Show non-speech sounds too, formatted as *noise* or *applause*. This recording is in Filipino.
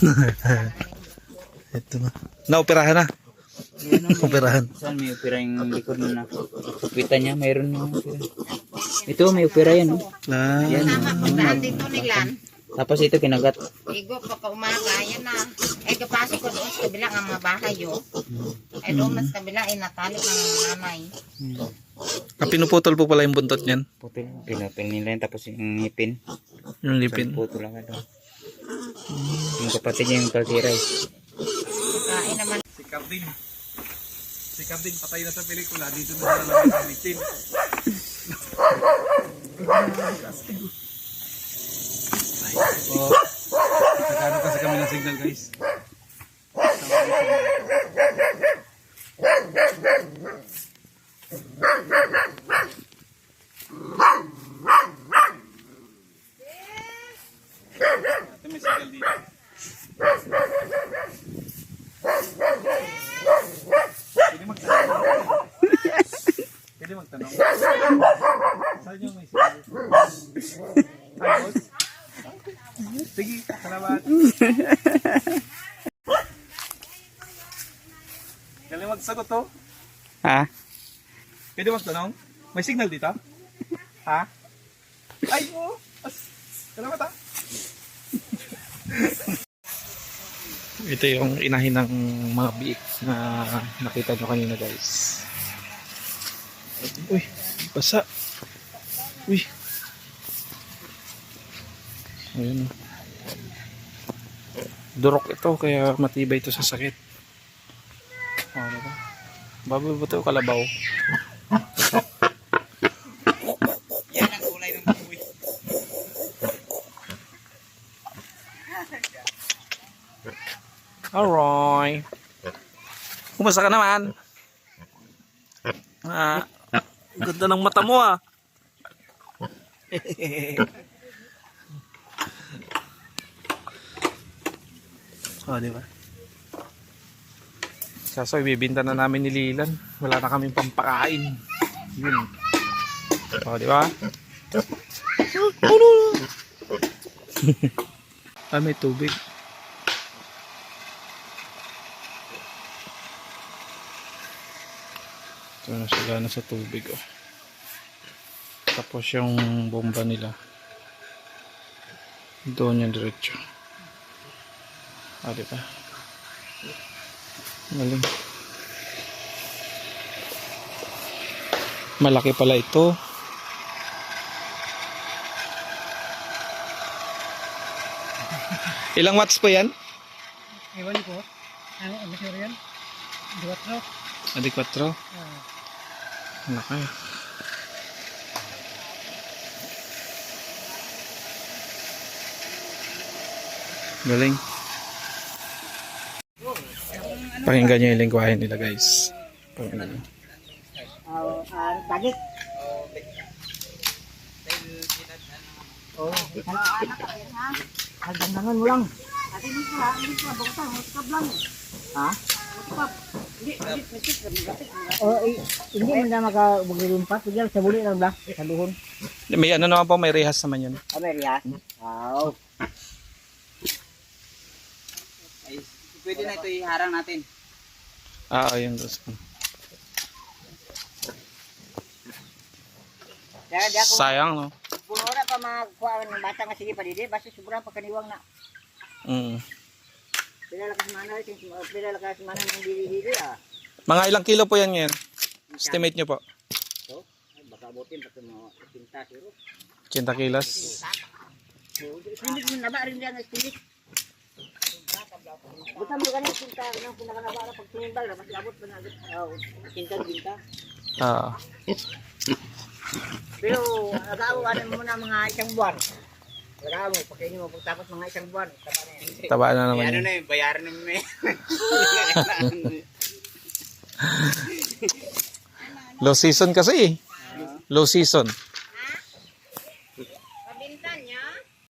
*laughs* Ito na. Naoperahan na. *laughs* Operahan. Saan may opera yung likod mo na? Kita niya, mayroon na opera. Ito, may opera yan. Oh. Na. Yan. Pagdaan dito nilan, Tapos ito, kinagat. igo pagka umaga, yan na. Eh, kapasok ko doon sa kabila ng mga bahay, oh. Eh, doon mas kabila, eh, natali ng nanay. Ah, pinuputol po pala yung buntot niyan. Putol. Pinapil nila yan. Tapos yung ngipin. Yung lipin. Putol lang ito. Yung kapatid niya yung kaltiray. Kain naman. Si Carding. Si Carding patay na sa pelikula. Dito na sa lamay sa bitin. Nagkano kasi kami ng signal guys. Ito may signal dito. Pwede magtanong. Pwede magtanong. Saan yung may signal? Hi, boss. Sige, salamat. Galing magsagot to. Ha? Pwede magtanong? May signal dito? Ha? Ay. As- Salamat ha. Ito yung inahin ng mga biik na nakita nyo kanina guys. Uy, basa. Uy. Ayun. oh. Durok ito kaya matibay ito sa sakit. Oh, diba? Baboy ba ito kalabaw? Yan ang kulay ng baboy. Alright. Kumusta ka naman? Ah, ganda ng mata mo ah. *laughs* oh, di ba? Kaso ibibinta na namin ni Lilan. Wala na kaming pampakain. Yun. Oh, di ba? *laughs* ah, may tubig. Ito na sila na sa tubig oh. Tapos yung bomba nila. Doon yung diretso. Ah, di ba? Galing. Malaki pala ito. *laughs* Ilang watts po yan? Ewan ko. Ano, sir yan? Dua tro. Adi 4. Ah, Laki. Galing. Pakinggan nyo yung lingwahe nila guys. Pakinggan nyo. ah, ah, bagit. Oh, ang dandangan mo lang. Ate, hindi ka, hindi ka, bangsa, muskab lang. Ha? Muskab. Hindi, hindi, hindi, hindi, Oh, mo na makabuglumpas. Sige, sa buli lang ba? Sa duhon. May ano naman po, may rehas naman yun. Ameria. Wow. Ay, pwede na ito iharang natin. Ah, ayun. gusto. Kaya di ako, Sayang, no? puno na pa magkuha ng bata nga sige pa didi. Basta sobrang pagkaniwang na. Mm. Pila lakas mana, pila lakas mana ng dili-dili ah. Mga ilang kilo po yan ngayon? Estimate nyo po. So, baka abutin ito mga pinta siguro. 80 kilos. Hindi mo naba rin ang spirit. Buta mo ganun pinta ng pinakanaba na pag tinimbal na mas labot pa na oh, pinta pinta. Ah. Pero agaw ano mo na mga isang buwan. Agaw mo pagkain mo pagtapos mga isang buwan. Tama na yan. Taba na naman ano na yun, bayaran naman may. *laughs* Low season kasi eh. Low season.